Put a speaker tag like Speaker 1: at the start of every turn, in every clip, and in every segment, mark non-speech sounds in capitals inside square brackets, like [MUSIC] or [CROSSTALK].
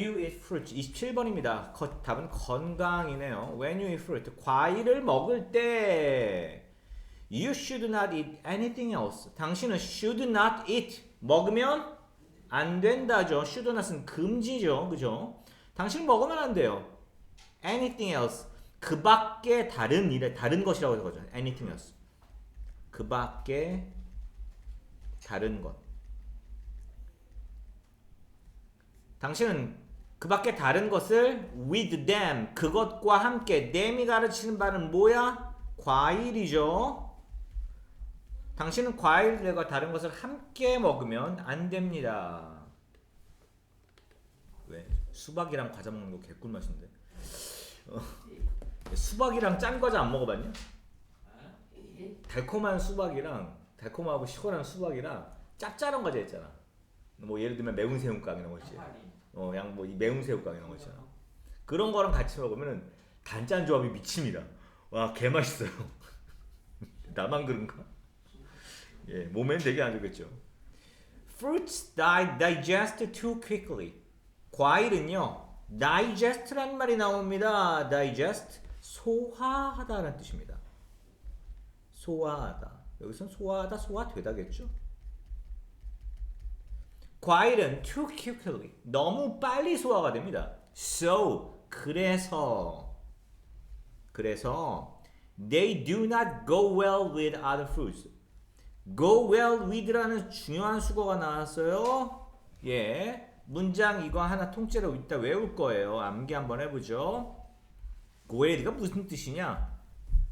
Speaker 1: you eat fruit 27번입니다. 답은 건강이네요. When you eat fruit 과일을 먹을 때 you should not eat anything else. 당신은 should not eat 먹으면 안 된다죠. should not은 금지죠. 그죠? 당신 먹으면 안 돼요. anything else 그 밖에 다른 일에 다른 것이라고 해서 거죠. anything else 그 밖에 다른 것. 당신은 그 밖에 다른 것을 with them 그것과 함께 them이 가르치는 바는 뭐야? 과일이죠. 당신은 과일들과 다른 것을 함께 먹으면 안 됩니다. 왜? 수박이랑 과자 먹는 거 개꿀 맛인데. 어, 수박이랑 짠 과자 안 먹어봤냐? 달콤한 수박이랑 달콤하고 시원한 수박이랑 짭짤한 과자 있잖아. 뭐 예를 들면 매운 새우깡 이런 거 있지. 어, 양뭐이 매운 새우깡 이런 거 있잖아. 그런 거랑 같이 먹으면은 단짠 조합이 미칩니다. 와, 개 맛있어요. [LAUGHS] 나만 그런가? 예, 몸엔 되게 안 좋겠죠. Fruits die digest too quickly. 과일은요, digest란 말이 나옵니다. digest 소화하다라는 뜻입니다. 소화하다. 여기서 소화하다, 소화되다겠죠? 과일은 too quickly 너무 빨리 소화가 됩니다. So 그래서 그래서 they do not go well with other fruits. go well with라는 중요한 수거가 나왔어요. 예. 문장 이거 하나 통째로 이따 외울 거예요. 암기 한번 해 보죠. go well가 무슨 뜻이냐?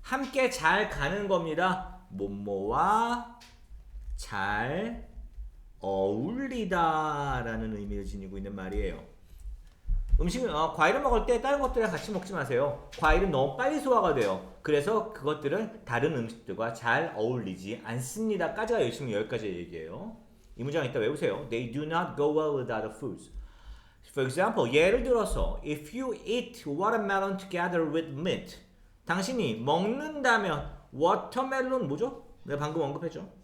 Speaker 1: 함께 잘 가는 겁니다. 뭐뭐와 잘 어울리다라는 의미를 지니고 있는 말이에요. 음식은 어, 과일을 먹을 때 다른 것들이랑 같이 먹지 마세요. 과일은 너무 빨리 소화가 돼요. 그래서 그것들은 다른 음식들과 잘 어울리지 않습니다까지가 열심히 여기까지 얘기해요. 이 문장 이따 외우세요. They do not go well with other foods. For example, 예를 들어서 if you eat watermelon together with meat, 당신이 먹는다면 워터멜론 뭐죠? 내가 방금 언급했죠.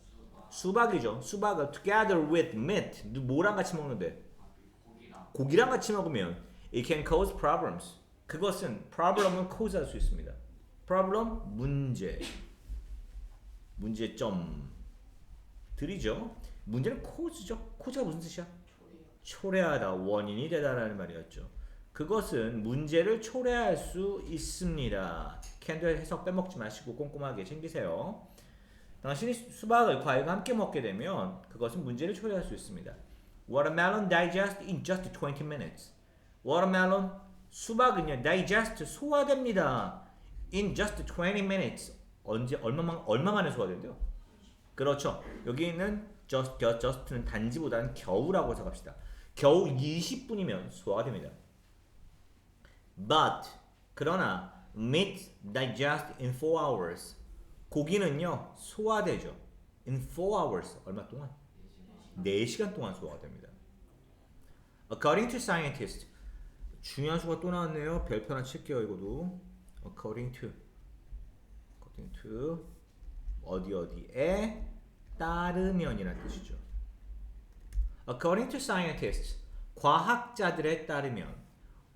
Speaker 1: 수박이죠. 수박을 together with meat 뭐랑 같이 먹는데 고기랑 같이 먹으면 it can cause problems. 그것은 problem은 cause할 수 있습니다. problem 문제 문제점 들이죠. 문제는 cause죠. cause가 무슨 뜻이야? 초래하다 원인이 되다라는 말이었죠. 그것은 문제를 초래할 수 있습니다. 캔도 해석 빼먹지 마시고 꼼꼼하게 챙기세요. 당신이 수박을 과일과 함께 먹게 되면 그것은 문제를 초래할 수 있습니다. Watermelon digest in just 20 minutes. Watermelon 수박은요 digest 소화됩니다. In just 20 minutes. 언제 얼마만 얼마 만에 소화된대요? 그렇죠. 여기 있는 just just는 단지보다는 겨우라고 해석합시다. 겨우 20분이면 소화가 됩니다. But 그러나 meat digest in 4 hours. 고기는요 소화되죠. In 4 hours 얼마 동안? 4시간 동안 소화가 됩니다. According to scientists 중요한 수가 또 나왔네요. 별표 하나 칠게요 이거도. According to According to 어디 어디에 따르면이라는 뜻이죠. According to scientists 과학자들에 따르면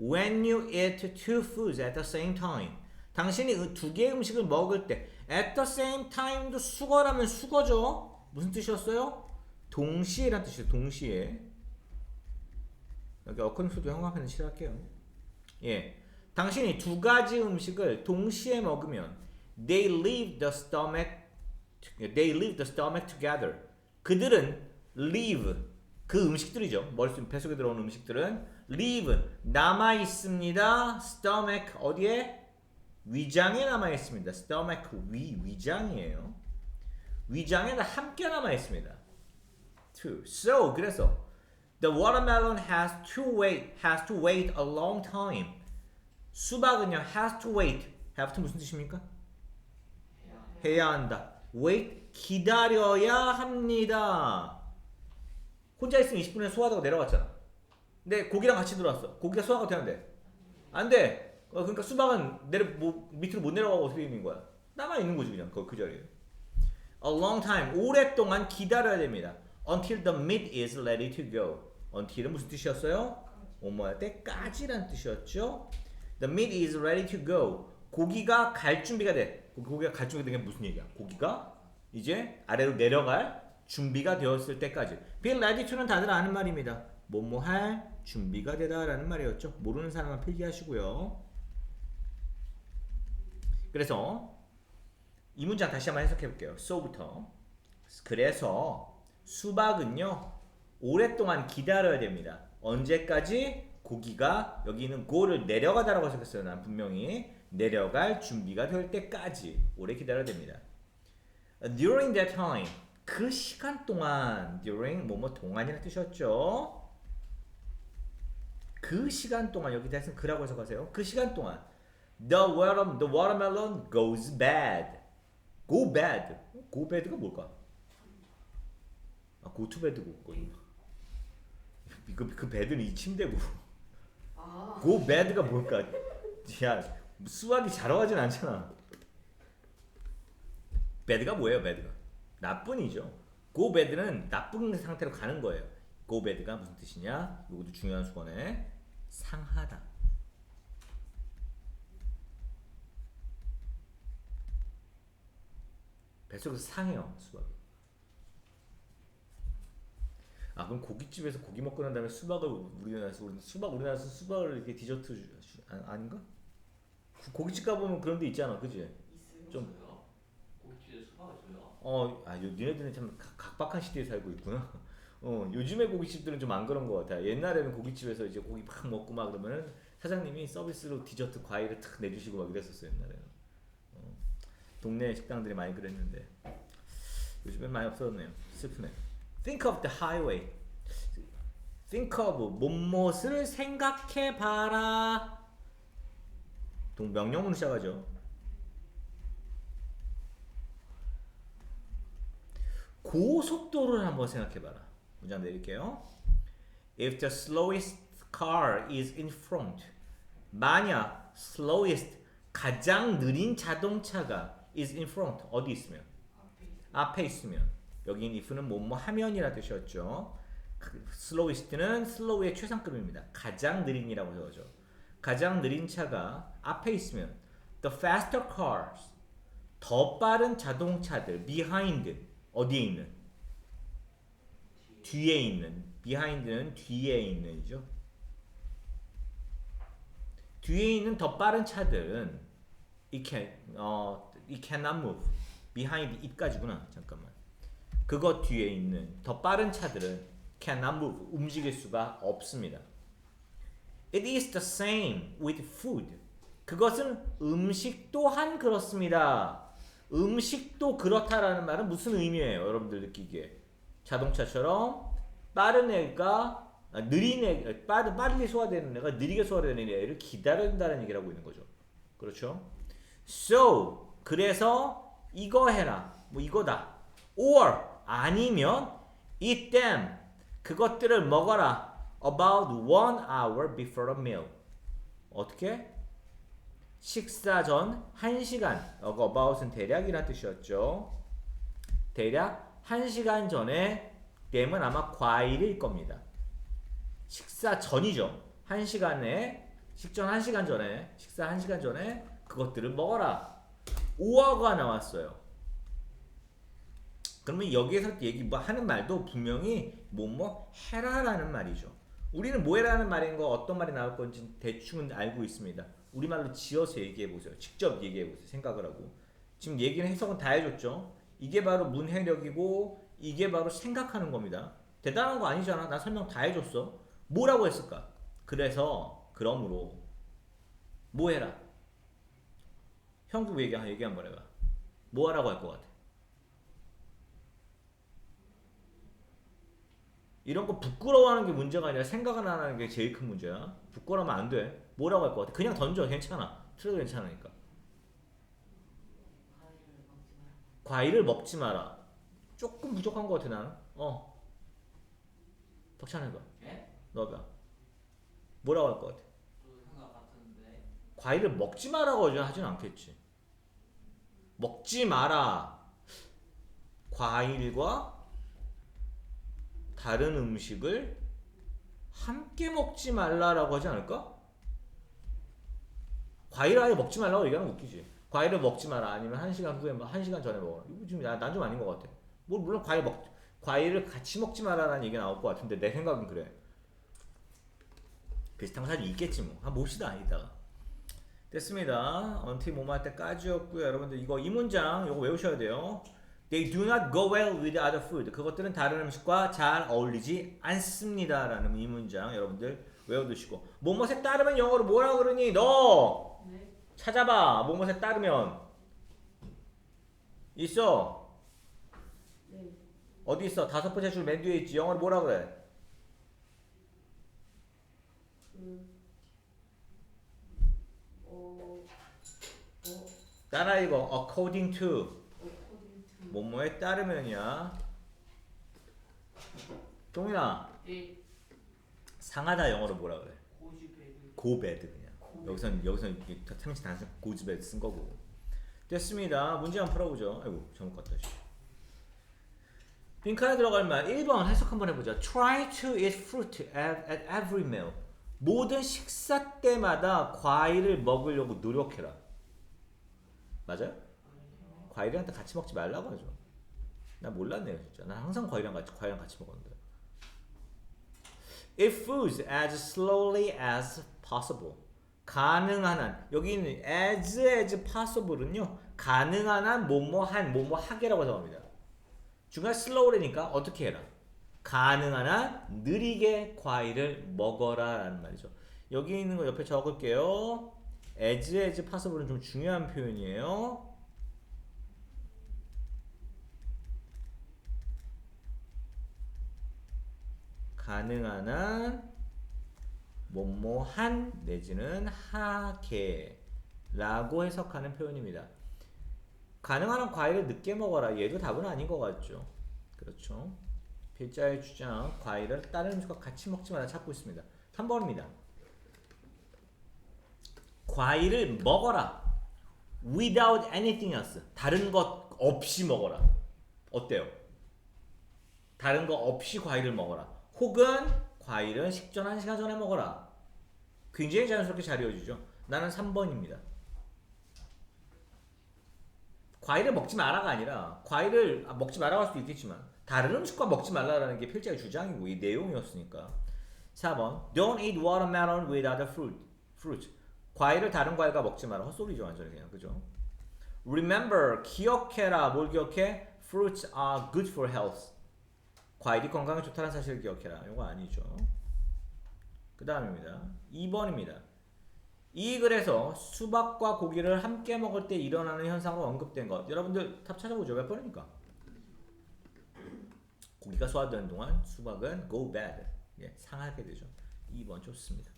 Speaker 1: when you eat two foods at the same time 당신이 두 개의 음식을 먹을 때 at the same time도 수거라면 수거죠. 무슨 뜻이었어요? 동시에란 뜻이에요. 동시에. 여기 어컨수도 형광펜을 칠할게요. 예. 당신이 두 가지 음식을 동시에 먹으면 they leave the stomach they leave the stomach together. 그들은 leave 그 음식들이죠. 머릿속 뱃속에 들어오는 음식들은 leave 남아 있습니다. stomach 어디에? 위장에 남아 있습니다. stomach 위 위장이에요. 위장에 함께 남아 있습니다. Two. So 그래서 the watermelon has to wait has to wait a long time. 수박은요 has to wait. have to 무슨 뜻입니까? 해야 한다. wait 기다려야 합니다. 혼자 있으면 20분에 소화하다가 내려갔잖아. 근데 고기랑 같이 들어왔어. 고기가 소화가 되는데 안 돼. 어, 그러니까 수박은 내려 뭐, 밑으로 못 내려가고 어떻게 있는 거야? 남아 있는 거지 그냥 그, 그 자리에. A long time 오랫동안 기다려야 됩니다. Until the meat is ready to go. Until은 무슨 뜻이었어요? 뭐뭐 할 때까지란 뜻이었죠. The meat is ready to go. 고기가 갈 준비가 돼. 고기가 갈 준비가 된게 무슨 얘기야? 고기가 이제 아래로 내려갈 준비가 되었을 때까지. Be ready to는 다들 아는 말입니다. 뭐뭐 할 준비가 되다라는 말이었죠. 모르는 사람은 필기하시고요. 그래서 이 문장 다시 한번 해석해 볼게요. so부터. 그래서 수박은요 오랫동안 기다려야 됩니다. 언제까지 고기가 여기 있는 고를 내려가다라고 해석했어요. 난 분명히 내려갈 준비가 될 때까지 오래 기다려야 됩니다. During that time 그 시간 동안 during 뭐뭐 동안이라는 뜻이었죠. 그 시간 동안 여기 대해서 그라고 해석하세요. 그 시간 동안 the water the watermelon goes bad. go bad. go bad가 뭘까? 아, go to bed고. 그, 그 bed는 이 침대고
Speaker 2: 아,
Speaker 1: go bad가 뭘까? 야 수학이 잘 어가진 않잖아. bad가 뭐예요? bad가 나쁜이죠. go bad는 나쁜 상태로 가는 거예요. go bad가 무슨 뜻이냐? 이것도 중요한 수건에 상하다. 뱃속에서 상해요 수박이. 아 그럼 고깃집에서 고기 먹고 난 다음에 수박을 우리나라에서 우리 수박 우리나라에서 수박을 이렇게 디저트 주, 주- 아, 아닌가? 그 고깃집 가보면 그런 데 있잖아, 그지? 좀-
Speaker 3: 줘요? 꼭지에 수박을 줘요?
Speaker 1: 어, 아, 요, 니네들은 참 각- 각박한 시대에 살고 있구나. [LAUGHS] 어, 요즘의 고깃집들은 좀 안 그런 것 같아. 옛날에는 고깃집에서 이제 고기 막 먹고 막 그러면은 사장님이 서비스로 디저트 과일을 탁 내주시고 막 이랬었어요, 옛날에는. 어, 동네 식당들이 많이 그랬는데. 요즘엔 많이 없어졌네요. 슬프네. Think of the highway. Think of 못못을 생각해 봐라. 동 명령문으로 시작하죠. 고속도로를 한번 생각해 봐라. 문장 내릴게요. If the slowest car is in front, 만약 slowest 가장 느린 자동차가 is in front 어디 있으면
Speaker 2: 앞에
Speaker 1: 있으면 여기는 if는 뭐뭐 하면이라 뜻이었죠. 그 slowest는 slow의 최상급입니다. 가장 느린이라고 해야죠. 가장 느린 차가 앞에 있으면 the faster cars 더 빠른 자동차들 behind 어디에 있는 뒤에 있는 behind는 뒤에 있는이죠. 뒤에 있는 더 빠른 차들은 can 어 it cannot move behind it까지구나 잠깐만 그것 뒤에 있는 더 빠른 차들은 cannot move 움직일 수가 없습니다. It is the same with food. 그것은 음식 또한 그렇습니다. 음식도 그렇다라는 말은 무슨 의미예요? 여러분들 느끼기에 자동차처럼 빠른 애가 아, 느린 애 빠르 빨리 소화되는 애가 느리게 소화되는 애를 기다려야 된다는 얘기를 하고 있는 거죠. 그렇죠? So 그래서 이거 해라. 뭐 이거다. Or 아니면 eat them 그것들을 먹어라. About one hour before a meal. 어떻게? 식사 전 1시간. 여기 about은 대략이란 뜻이었죠. 대략 1시간 전에 댐은 아마 과일일 겁니다. 식사 전이죠. 1시간에 식전 1시간 전에 식사 1시간 전에 그것들을 먹어라. 오어가 나왔어요. 그러면 여기에서 얘기 뭐 하는 말도 분명히 뭐뭐 해라라는 말이죠. 우리는 뭐 해라는 말인 거 어떤 말이 나올 건지 대충은 알고 있습니다. 우리말로 지어서 얘기해 보세요. 직접 얘기해 보세요. 생각을 하고. 지금 얘기는 해석은 다 해줬죠. 이게 바로 문해력이고 이게 바로 생각하는 겁니다. 대단한 거 아니잖아. 나 설명 다 해줬어. 뭐라고 했을까? 그래서 그러므로 뭐 해라. 형도 얘기 얘기 한번 해봐. 뭐 하라고 할 것 같아? 이런 거 부끄러워하는 게 문제가 아니라 생각을 안 하는 게 제일 큰 문제야. 부끄러우면 안 돼. 뭐라고 할 것 같아? 그냥 던져. 괜찮아. 틀어도 괜찮으니까.
Speaker 2: 과일을 먹지 마라.
Speaker 1: 과일을 먹지 마라. 조금 부족한 것 같아 나는. 어. 덕찬 해봐.
Speaker 3: 예?
Speaker 1: 너가. 뭐라고 할 것 같아? 과일을 먹지 마라고 하진 않겠지. 먹지 마라. 과일과 다른 음식을 함께 먹지 말라라고 하지 않을까? 과일을 아예 먹지 말라고 얘기하면 웃기지. 과일을 먹지 마라 아니면 한 시간 후에 뭐한 시간 전에 먹어라. 이거 지금 난 좀 아닌 것 같아. 뭐 물론 과일 먹 과일을 같이 먹지 마라라는 얘기가 나올 것 같은데 내 생각은 그래. 비슷한 거 사실 있겠지 뭐. 한번 봅시다 이따가. 됐습니다. 언티 몸할 때까지였고요. 여러분들 이거 이 문장 이거 외우셔야 돼요. They do not go well with other food. 그것들은 다른 음식과 잘 어울리지 않습니다 라는 이 문장 여러분들 외워두시고 뭐뭇에 따르면 영어로 뭐라 그러니 너
Speaker 2: 네.
Speaker 1: 찾아봐 뭐뭇에 따르면 있어
Speaker 2: 네.
Speaker 1: 어디 있어 다섯 번째 줄 맨 뒤에 있지 영어로 뭐라 그래 따라 이거
Speaker 2: according to.
Speaker 1: 뭐뭐에 따르면이야? 동민아.
Speaker 3: 예.
Speaker 1: 상하다 영어로 뭐라 그래?
Speaker 3: 고지배를
Speaker 1: 고배드 그냥. 여기선 여기선 이게 참치 단순 고즈배드 쓴 거고. 됐습니다. 문제 한번 풀어보죠. 아이고 잘못 갔다 씨. 빈칸에 들어갈 말 1번 해석 한번 해보자. try to eat fruit at, at every meal. 모든 식사 때마다 과일을 먹으려고 노력해라 맞아요? 과일이랑 같이 먹지 말라고 하죠 나 몰랐네요 진짜 난 항상 과일이랑 같이 과일이랑 같이 먹었는데 Eat foods as slowly as possible. 가능한 한 여기 있는 as as possible은요 가능한 한 뭐뭐 한 뭐뭐 하게라고 해석합니다. 중간 slowly니까 어떻게 해라. 가능한 한 느리게 과일을 먹어라라는 말이죠. 여기 있는 거 옆에 적을게요. As as possible은 좀 중요한 표현이에요. 가능한 한 뭐뭐한 내지는 하게라고 해석하는 표현입니다. 가능한 한 과일을 늦게 먹어라. 얘도 답은 아닌 것 같죠. 그렇죠. 필자의 주장 과일을 다른 음식과 같이 먹지 마라 찾고 있습니다. 3번입니다. 과일을 먹어라. without anything else. 다른 것 없이 먹어라. 어때요? 다른 거 없이 과일을 먹어라. 혹은 과일은 식전 1시간 전에 먹어라. 굉장히 자연스럽게 잘 이어지죠. 나는 3번입니다. 과일을 먹지 마라가 아니라 과일을 아, 먹지 말라고 할 수도 있겠지만 다른 음식과 먹지 말라라는 게 필자의 주장이고 이 내용이었으니까 4번 Don't eat watermelon with other fruit. fruit. 과일을 다른 과일과 먹지 마라. 헛소리죠 완전히 그냥 그죠? Remember 기억해라. 뭘 기억해? Fruits are good for health. 과일이 건강에 좋다는 사실을 기억해라. 이거 아니죠. 그 다음입니다. 2번입니다. 이 글에서 수박과 고기를 함께 먹을 때 일어나는 현상으로 언급된 것. 여러분들 답 찾아보죠. 몇 번입니까? 고기가 소화되는 동안 수박은 go bad. 예, 상하게 되죠. 2번 좋습니다.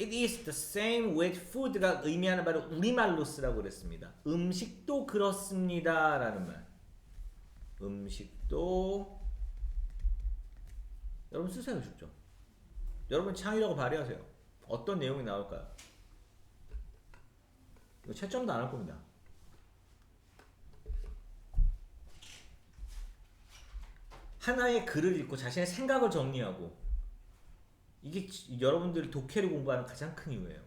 Speaker 1: It is the same with food가 의미하는 바로 우리말로 쓰라고 그랬습니다. 음식도 그렇습니다 라는 말. 음식도 여러분 쓰세요 직접. 여러분 창의력을 발휘하세요. 어떤 내용이 나올까요? 이거 채점도 안 할 겁니다. 하나의 글을 읽고 자신의 생각을 정리하고 이게 지- 여러분들이 독해를 공부하는 가장 큰 이유예요.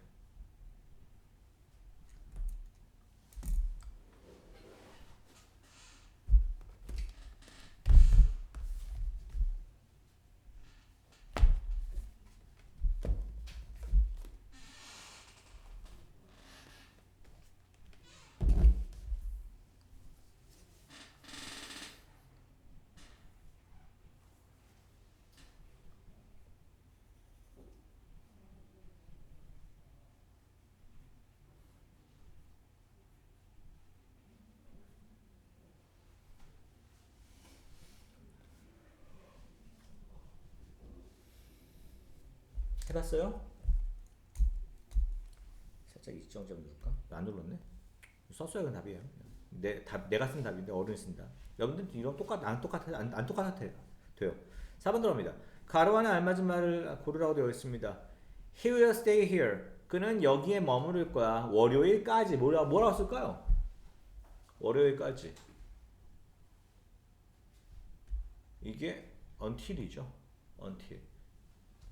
Speaker 1: 해봤어요? 살짝 이정 좀 누를까? 안 눌렀네. 썼어요, 그 답이에요. 내 답, 내가 쓴 답인데 어른이 쓴 답. 여러분들 이런 똑같 안 똑같아 안, 안 똑같아 돼요. 4번 들어갑니다. 가로와는 알맞은 말을 고르라고 되어 있습니다. He will stay here. 그는 여기에 머무를 거야. 월요일까지 뭐라 뭐라고 쓸까요? 월요일까지. 이게 until이죠. until.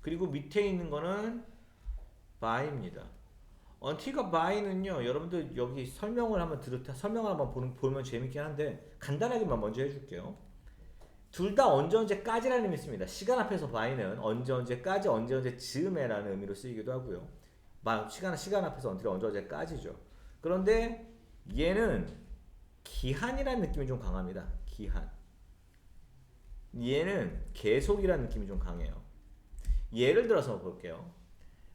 Speaker 1: 그리고 밑에 있는 거는 by입니다. until과 by는요, 여러분들 여기 설명을 한번 들을 때 설명을 한번 보는, 보면 재밌긴 한데 간단하게만 먼저 해줄게요. 둘 다 언제 언제까지라는 의미 있습니다. 시간 앞에서 by는 언제 언제까지 언제 언제 즈음에라는 의미로 쓰이기도 하고요. 마- 시간 시간 앞에서 언til 언제 언제까지죠. 그런데 얘는 기한이라는 느낌이 좀 강합니다. 기한. 얘는 계속이라는 느낌이 좀 강해요. 예를 들어서 볼게요.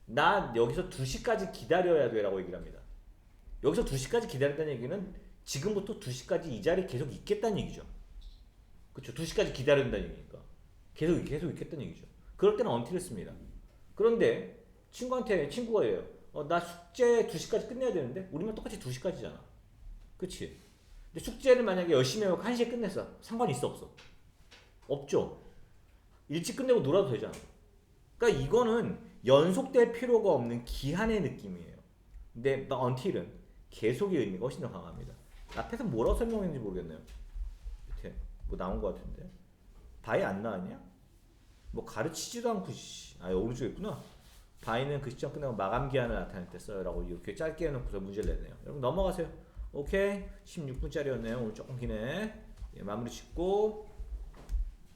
Speaker 1: 나 여기서 2시까지 기다려야 돼라고 얘기를 합니다. 여기서 2시까지 기다렸다는 얘기는 지금부터 2시까지 이 자리에 계속 있겠다는 얘기죠. 그렇죠. 2시까지 기다려야 된다는 얘기니까. 계속 계속 있겠다는 얘기죠. 그럴 때는 언틸을 씁니다. 그런데 친구한테 친구가 얘요. 어, 나 숙제 2시까지 끝내야 되는데 우리만 똑같이 2시까지잖아. 그치? 근데 숙제를 만약에 열심히 하고 1시에 끝냈어. 상관 있어 없어? 없죠. 일찍 끝내고 놀아도 되잖아. 그러니까 이거는 연속될 필요가 없는 기한의 느낌이에요. 근데 until은 계속의 의미가 훨씬 더 강합니다. 앞에서 뭐라고 설명했는지 모르겠네요. 밑에 뭐 나온 것 같은데. 바이 안 나왔냐? 뭐 가르치지도 않고 씨. 아 오른쪽에 있구나. 바이는 그 시점 끝나고 마감 기한을 나타낼 때 써요라고 이렇게 짧게 해놓고서 문제를 내네요. 여러분 넘어가세요. 오케이 16분짜리였네요. 오늘 조금 기네. 예, 마무리 짓고